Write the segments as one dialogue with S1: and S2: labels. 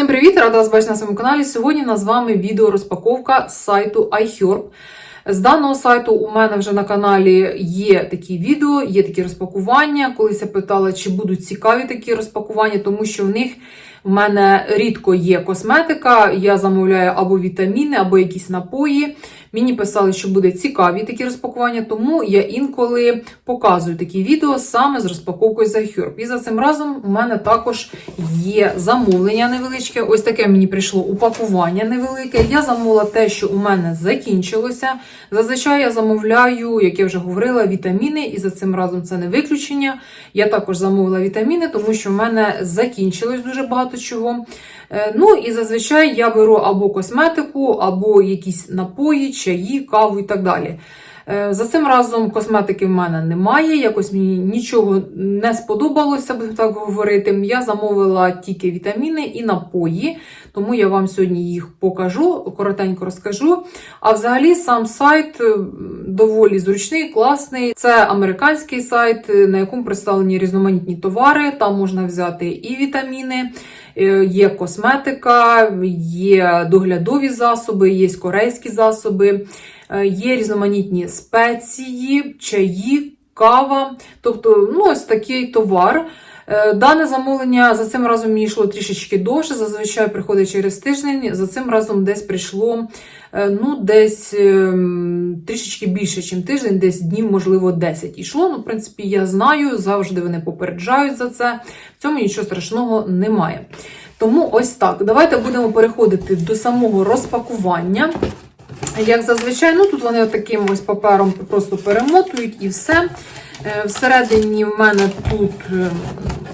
S1: Всім привіт! Рада вас бачити на своєму каналі. Сьогодні в нас з вами відео розпаковка з сайту iHerb. З даного сайту у мене вже на каналі є такі відео, є такі розпакування. Колись я питала, чи будуть цікаві такі розпакування, тому що в них в мене рідко є косметика. Я замовляю або вітаміни, або якісь напої. Мені писали, що буде цікаві такі розпакування, тому я інколи показую такі відео саме з розпаковкою за iHerb. І за цим разом у мене також є замовлення невеличке. Ось таке мені прийшло упакування невелике. Я замовила те, що у мене закінчилося. Зазвичай я замовляю, як я вже говорила, вітаміни, і за цим разом це не виключення. Я також замовила вітаміни, тому що в мене закінчилось дуже багато чого. Е, Ну і зазвичай я беру або косметику, або якісь напої, чаї, каву і так далі. Е, За цим разом косметики в мене немає, якось мені нічого не сподобалося, будемо так говорити. Я замовила тільки вітаміни і напої, тому я вам сьогодні їх покажу, коротенько розкажу. А взагалі сам сайт е, доволі зручний, класний. Це американський сайт, е, на якому представлені різноманітні товари. Там можна взяти і вітаміни. Є косметика, є доглядові засоби, є корейські засоби, є різноманітні спеції, чаї, кава. Тобто, ну, ось такий товар. Е, Дане замовлення за цим разом мені йшло трішечки довше. Зазвичай приходить через тиждень. За цим разом десь прийшло е, ну, десь ем, трішечки більше, ніж тиждень, десь днів, можливо, 10 ішло. Ну, в принципі, я знаю, завжди вони попереджають за це. В цьому нічого страшного немає. Тому ось так. Давайте будемо переходити до самого розпакування. Як зазвичай, ну тут вони таким ось папером просто перемотують і все. Е, Всередині в мене тут е,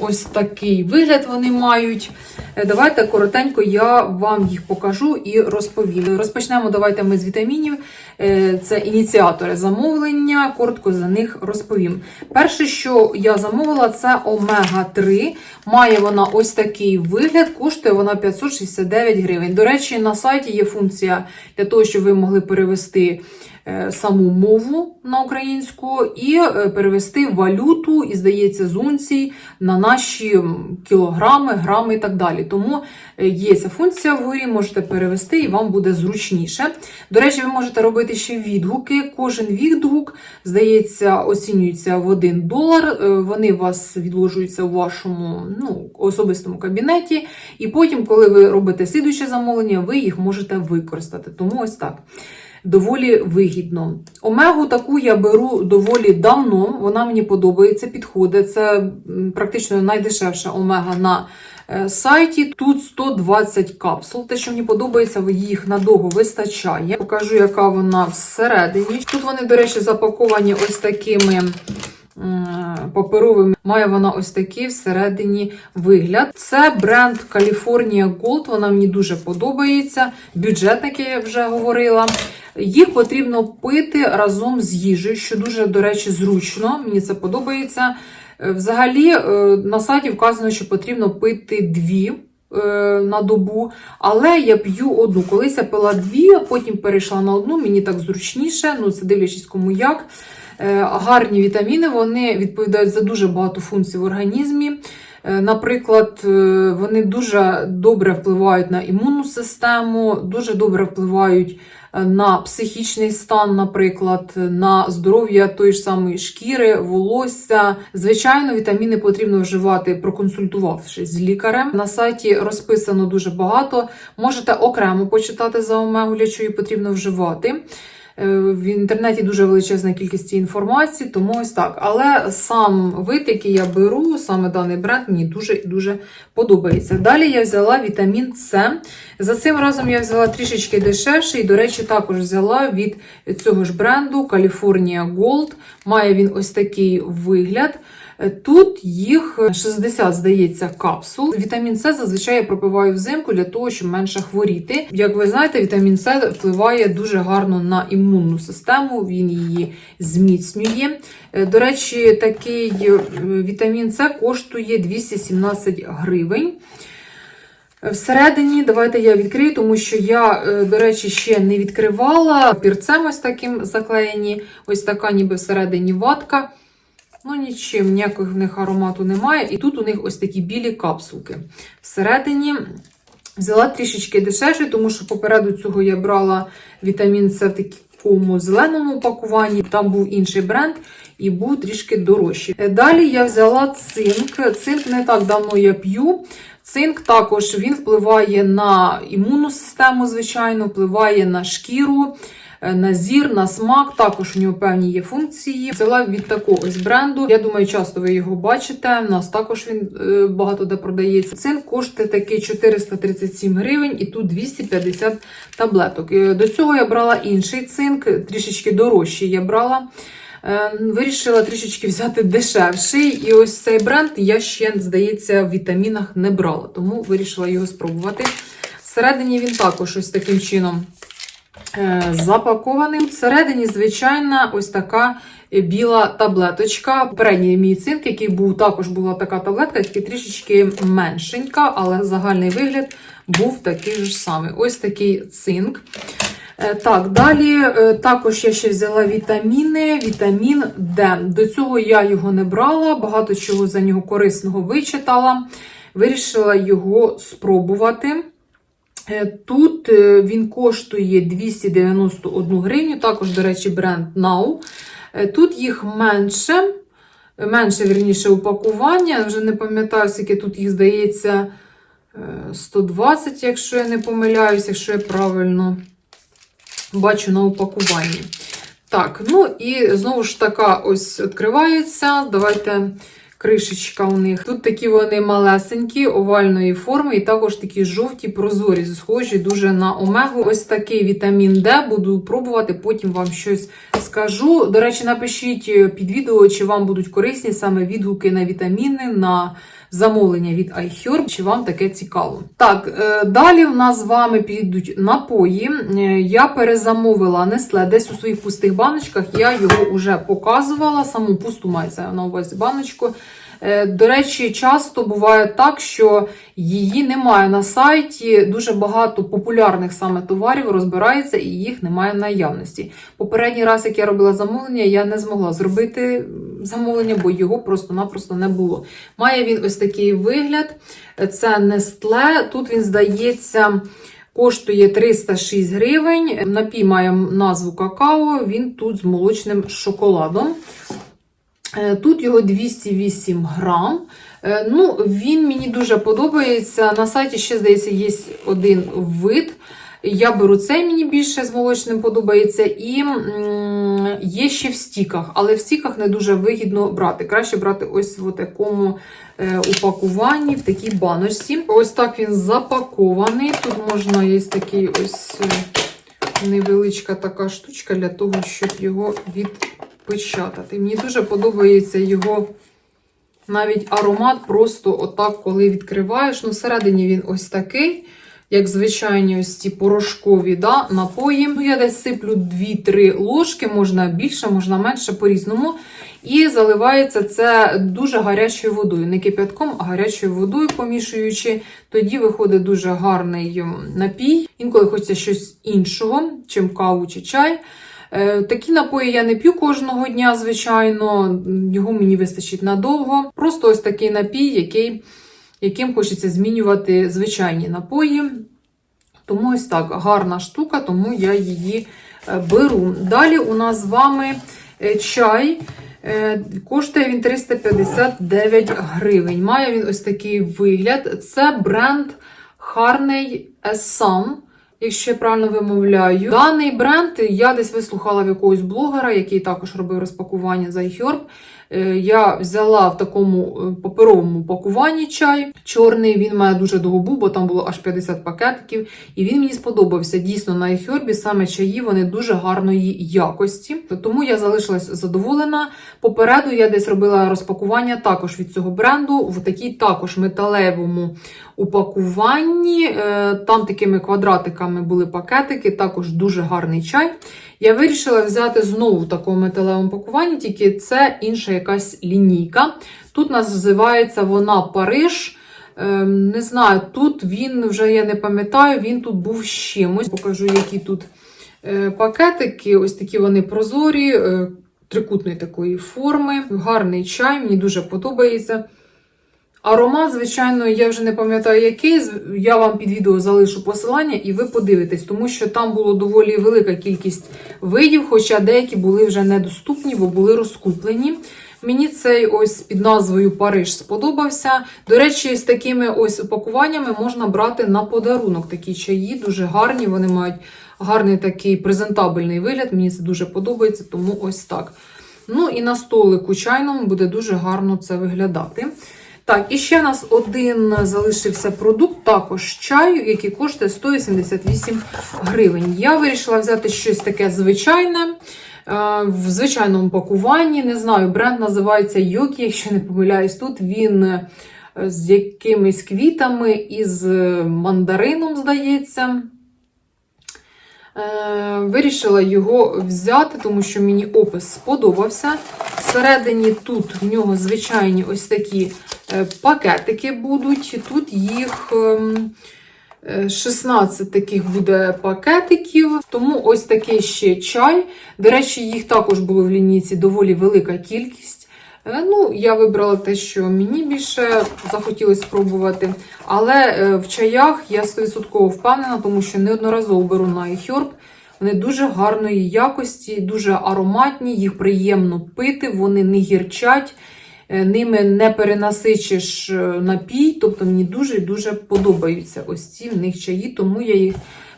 S1: ось такий вигляд вони мають. Е, Давайте коротенько я вам їх покажу і розповім. Розпочнемо давайте ми з вітамінів. Е, Це ініціатори замовлення. Коротко за них розповім. Перше, що я замовила, це омега-3. Має вона ось такий вигляд, коштує вона 569 гривень. До речі, на сайті є функція для того, щоб ви могли перевести саму мову на українську і е, перевести валюту, і, здається, з унцій на наші кілограми, грами і так далі. Тому е, є ця функція вгорі, можете перевести і вам буде зручніше. До речі, ви можете робити ще відгуки. Кожен відгук, здається, оцінюється в 1 долар. Е, Вони вас відложуються у вашому ну, особистому кабінеті. І потім, коли ви робите слідуюче замовлення, ви їх можете використати. Тому ось так. Доволі вигідно. Омегу таку я беру доволі давно. Вона мені подобається, підходить. Це практично найдешевша омега на е, сайті. Тут 120 капсул. Те, що мені подобається, їх надовго вистачає. Покажу, яка вона всередині. Тут вони, до речі, запаковані ось такими. М, Паперовими має вона ось такий всередині вигляд. Це бренд California Gold. Вона мені дуже подобається. Бюджетник, я вже говорила. Їх потрібно пити разом з їжею, що дуже, до речі, зручно. Мені це подобається. Е, Взагалі, е, на сайті вказано, що потрібно пити дві е, на добу, але я п'ю одну. Колись я пила дві, а потім перейшла на одну, мені так зручніше, ну це дивлячись кому як. Е, Гарні вітаміни, вони відповідають за дуже багато функцій в організмі. Е, Наприклад, е, вони дуже добре впливають на імунну систему, дуже добре впливають на психічний стан, наприклад, на здоров'я тої ж самої шкіри, волосся. Звичайно, вітаміни потрібно вживати, проконсультувавшись з лікарем. На сайті розписано дуже багато. Можете окремо почитати за омегу, для чого її потрібно вживати. Е, В інтернеті дуже величезна кількість інформації, тому ось так. Але сам вид, який я беру, саме даний бренд, мені дуже дуже подобається. Далі я взяла вітамін С. За цим разом я взяла трішечки дешевше, і, до речі, також взяла від цього ж бренду California Gold. Має він ось такий вигляд. Тут їх 60, здається, капсул. Вітамін С зазвичай я пропиваю взимку для того, щоб менше хворіти. Як ви знаєте, вітамін С впливає дуже гарно на імунну систему, він її зміцнює. Е, До речі, такий е, вітамін С коштує 217 гривень. Всередині, давайте я відкрию, тому що я, е, до речі, ще не відкривала. Пірцем ось таким заклеєні, ось така ніби всередині ватка. Ну, нічим, ніякого в них аромату немає. І тут у них ось такі білі капсулки. Всередині Взяла трішечки дешевше, тому що попереду цього я брала вітамін С в такому зеленому упакуванні. Там був інший бренд і був трішки дорожчий. Е, Далі я взяла цинк. Цинк не так давно я п'ю. Цинк також він впливає на імунну систему, звичайно, впливає на шкіру. Е, На зір, на смак, також у нього певні є функції. Взяла від такого ось бренду. Я думаю, часто ви його бачите. У нас також він е, багато де продається. Цинк коштує такий 437 гривень, і тут 250 таблеток. Е, До цього я брала інший цинк, трішечки дорожчий я брала. Вирішила трішечки взяти дешевший. І ось цей бренд я ще, здається, в вітамінах не брала, тому вирішила його спробувати. Всередині він також ось таким чином е, запакований. Всередині, звичайна, ось така біла таблеточка. Попередній мій цинк, який був, також була така таблетка, тільки трішечки меншенька, але загальний вигляд був такий ж самий. Ось такий цинк. Е, Так, далі е, також я ще взяла вітаміни, вітамін Д. До цього я його не брала, багато чого за нього корисного вичитала. Вирішила його спробувати. Е, Тут е, він коштує 291 гривню, також, до речі, бренд Now. Е, Тут їх менше, менше, вірніше, упакування. Вже не пам'ятаю, скільки тут їх здається е, 120, якщо я не помиляюся, якщо я правильно бачу на упакуванні. Так, ну і знову ж така ось відкривається. Давайте кришечка у них. Тут такі вони малесенькі, овальної форми, і також такі жовті, прозорі, схожі дуже на омегу. Ось такий вітамін Д. Буду пробувати, потім вам щось скажу. До речі, напишіть під відео, чи вам будуть корисні саме відгуки на вітаміни. на Замовлення від iHerb, чи вам таке цікаво. Так, е, далі в нас з вами підуть напої. Е, Я перезамовила Nestle десь у своїх пустих баночках. Я його вже показувала, саму пусту мається на увазі баночку. Е, До речі, часто буває так, що її немає на сайті. Дуже багато популярних саме товарів розбирається і їх немає в наявності. Попередній раз, як я робила замовлення, я не змогла зробити замовлення, бо його просто-напросто не було. Має він ось такий вигляд. Це Nestle. Тут він здається. Коштує 306 гривень. Напій має назву какао, він тут з молочним шоколадом. Е, Тут його 208 грам. Е, Ну, він мені дуже подобається. На сайті ще, здається, є один вид. Я беру цей, мені більше з молочним подобається. І є ще в стіках, але в стіках не дуже вигідно брати. Краще брати ось в такому е, упакуванні, в такій баночці. Ось так він запакований. Тут можна є такий ось е, невеличка така штучка для того, щоб його відпечатати. Мені дуже подобається його. Навіть аромат просто отак, коли відкриваєш. Ну, всередині він ось такий, як звичайні ось ці порошкові да, напої. Ну, я десь сиплю 2-3 ложки, можна більше, можна менше по-різному. І заливається це дуже гарячою водою. Не кипятком, а гарячою водою помішуючи. Тоді виходить дуже гарний напій. Інколи хочеться щось іншого, чим каву чи чай. Е, Такі напої я не п'ю кожного дня, звичайно, його мені вистачить надовго. Просто ось такий напій, який, яким хочеться змінювати звичайні напої. Тому ось так, гарна штука, тому я її е, беру. Далі у нас з вами е, чай. Е, Коштує він 359 гривень. Має він ось такий вигляд. Це бренд Harney Sun якщо я правильно вимовляю. Даний бренд я десь вислухала в якогось блогера, який також робив розпакування за iHerb. Е, Я взяла в такому е, паперовому пакуванні чай. Чорний, він має дуже довгу був, бо там було аж 50 пакетиків. І він мені сподобався. Дійсно, на iHerb саме чаї вони дуже гарної якості. Тому я залишилась задоволена. Попереду я десь робила розпакування також від цього бренду, в такій також металевому упакуванні. Е, Там такими квадратиками були пакетики, також дуже гарний чай. Я вирішила взяти знову в такому металевому пакуванні, тільки це інша якась лінійка. Тут називається вона Париж. Ем, Не знаю, тут він вже я не пам'ятаю, він тут був з чимось. Покажу, які тут е, пакетики. Ось такі вони прозорі, е, трикутної такої форми. Гарний чай, мені дуже подобається. Аромат, звичайно, я вже не пам'ятаю який. Я вам під відео залишу посилання, і ви подивитесь, тому що там було доволі велика кількість видів, хоча деякі були вже недоступні, бо були розкуплені. Мені цей ось під назвою Париж сподобався. До речі, з такими ось упакуваннями можна брати на подарунок такі чаї, дуже гарні. Вони мають гарний такий презентабельний вигляд. Мені це дуже подобається, тому ось так. Ну і на столику чайному буде дуже гарно це виглядати. Так, і ще у нас один залишився продукт, також чаю, який коштує 188 гривень. Я вирішила взяти щось таке звичайне, е, в звичайному пакуванні. Не знаю, бренд називається Йокі, якщо не помиляюсь. Тут він е, з якимись квітами і з мандарином, здається. Е, Вирішила його взяти, тому що мені опис сподобався. Всередині тут в нього звичайні ось такі е, пакетики будуть. Тут їх ем, е, 16 таких буде пакетиків, тому ось такий ще чай. До речі, їх також було в лінійці доволі велика кількість. Е, Ну, я вибрала те, що мені більше захотілося спробувати. Але е, в чаях я 100% впевнена, тому що неодноразово беру на iHerb. Вони дуже гарної якості, дуже ароматні, їх приємно пити, вони не гірчать, е, ними не перенасичиш е, напій. Тобто мені дуже і дуже подобаються ось ці в них чаї, тому я їх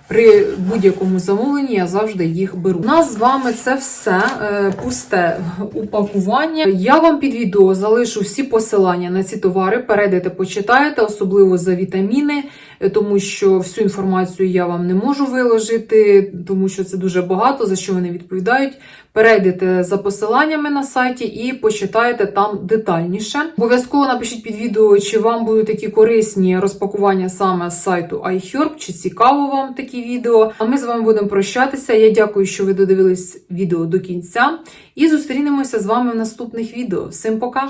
S1: при будь-якому замовленні я завжди їх беру. У нас з вами це все е, пусте упакування. Я вам під відео залишу всі посилання на ці товари. Перейдете, почитаєте, особливо за вітаміни, е, тому що всю інформацію я вам не можу виложити, тому що це дуже багато, за що вони відповідають. Перейдете за посиланнями на сайті і почитаєте там детальніше. Обов'язково напишіть під відео, чи вам будуть такі корисні розпакування саме з сайту iHerb, чи цікаво вам такі відео. А ми з вами будемо прощатися. Я дякую, що ви додивились відео до кінця. І зустрінемося з вами в наступних відео. Всім пока!